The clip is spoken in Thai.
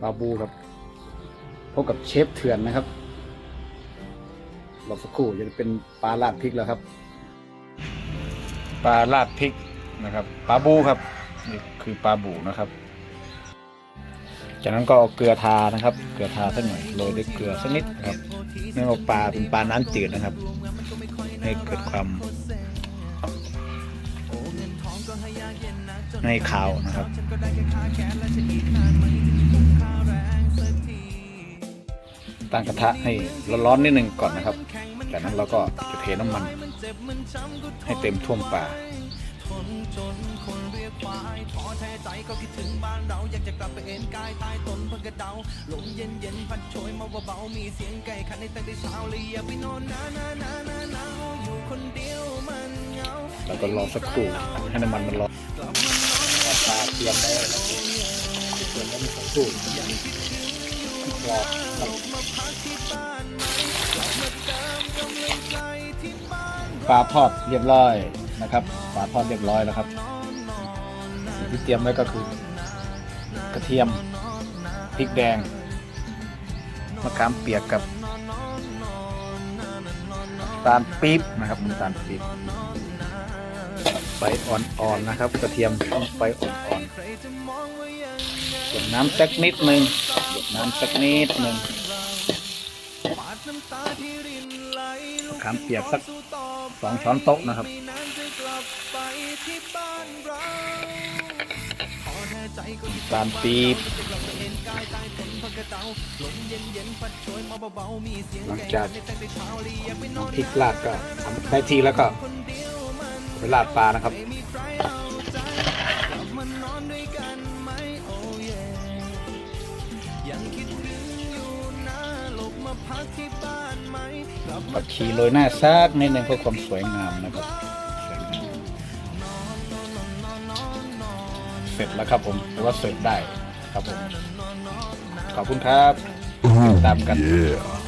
ปลาบูครับพบกับเชฟเถื่อนนะครับรอสักครู่จะเป็นปลาลาดพริกแล้วครับ ปลาลาดพริกนะครับปลาบูครับนี่คือปลาบูนะครับ จากนั้นก็เอาเกลือทานะครับ เกลือทาสักหน่อยโรยด้วยเกลือสักนิดนะครับเนื่องจากปลาเป็นปลาน้ำจืดนะครับ ให้เกิดความให้ขาวนะครับ ตั้งกระทะให้ร้อนๆนิดนึงก่อนนะครับ จากนั้นเราก็จะเทน้ำมัน ให้เต็มท่วมปลาแล้วก็รอสักครู่ให้น้ำมันมันร้อนปลาเตรียมได้แล้วนะครับเตรียมแล้วมีสักครู่ รอครับปลาทอดเรียบร้อยนะครับปลาทอดเรียบร้อยแล้วครับสิ่งที่เตรียมไว้ก็คือ กระเทียมพริกแดงมะขามเปียกกับน้ำตาลปี๊บนะครับน้ำตาลปี๊บ ไฟอ่อนๆนะครับ กระเทียมต้องไฟอ่อนๆส่วนน้ำสักนิดหนึ่งหยดน้ำสักนิดหนึ่งมะขามเปียกสักสองช้อนโต๊ะนะครับตาลปี๊บหลังจากน้ำพริกราดก็ทำได้ทีแล้วก็ ไปลาดปลานะครับผักชีโรยหน้าซากนิดนึงเพื่อความสวยงามนะครับสวยงามเสร็จแล้วครับผมหรือว่าเสิร์ฟได้ครับผม ขอบคุณครับติดตามกัน Yeah.